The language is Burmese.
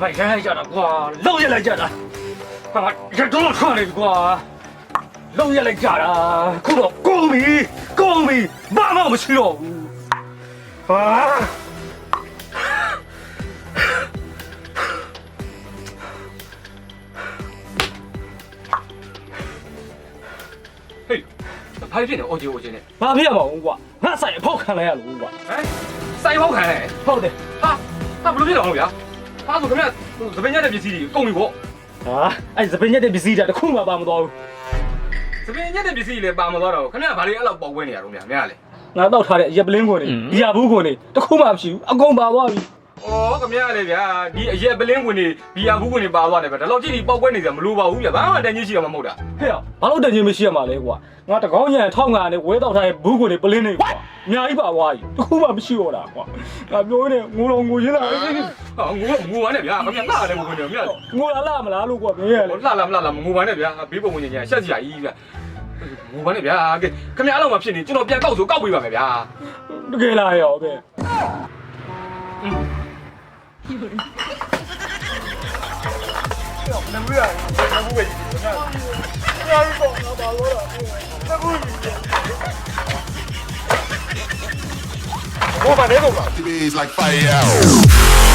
မိုက်ခိုင်းလိုက်ကြတာကွာလောက်ရလိုက်ကြတာဟာရတော့ထွက်နေပြီကွာလောက်ရလိုက်ကြတာခုတော့ကုန်ပြီကုန်ပြီဘာမှမရှိတော့ဘူးဟာဟေးဘာဖြစ်နေအော်ဂျီအိုဂျီနဲ့ဘာဖြစ်ရမှာဘူးကွာငါဆိုင်အဖောက်ခံလိုက်ရလို့ကွာဟမ်စိုက်ပေါက်ခံလဲဟုတ်တယ်ဟာဟာဘယ်လိုဖြစ်တော့ လဲဗျာဟာဆိုခင်ဗျသပင်းညက်တဲ့ပစ္စည်းတွေကုန်ပြီပေါ့ဟာအဲ့စပင်းညက်တဲ့ပစ္စည်းတွေတခုမှပါမသွားဘူးသပင်းညက်တဲ့ပစ္စည်းတွေလည်းပါမသွားတော့ခင်ဗျဘာလေးအဲ့လောက်ပေါက်ဝဲနေရတော့ဗျာမရလေငါတော့ထားတဲ့ရက်ပလင်းခွန်တွေဘီယာဘူးခွန်တွေတခုမှမရှိဘူးအကုန်ပါသွားပြီဩခင်ဗျလေဗျာဒီအရက်ပလင်းဝင်တွေဘီယာဘူးဝင်တွေပါသွားတယ်ဗျာဒါတော့ကြည့်ဒီပေါက်ဝဲနေကြမလို့ပါဘူးဗျာဘာမှတန်ကြီးရှိရမှာမဟုတ်တာဟဲ့ဘာလို့တန်ချင်းမရှိရမှာလဲကွာငါတကောင်းညံထောက်ငါနဲ့ဝဲတော့ထားတဲ့ဘူးခွန်တွေပလင်းတွေကွာ အများကြီးပါသွားပြီတခုမှမရှိတော့တာကွာငါပြောနေငိုတော့ငိုရင်းလာဟာငိုငိုပါနဲ့ဗျာခင်ဗျလှတယ်မဝင်တယ်မြတ်ငိုလာလာမလားလို့ကွာမင်းရလေလှလာမလှလာမငိုပါနဲ့ဗျာဘေးပုံဝင်ညာရှက်စရာကြီးဗျာငိုပါနဲ့ဗျာခင်ဗျအဲ့လောက်မှဖြစ်နေကျွန်တော်ပြန်ကောက်ဆိုကောက်ပေးပါမယ်ဗျာတကယ်လားရောပဲဟိုပါနေကုန် Roman, TV is like fire.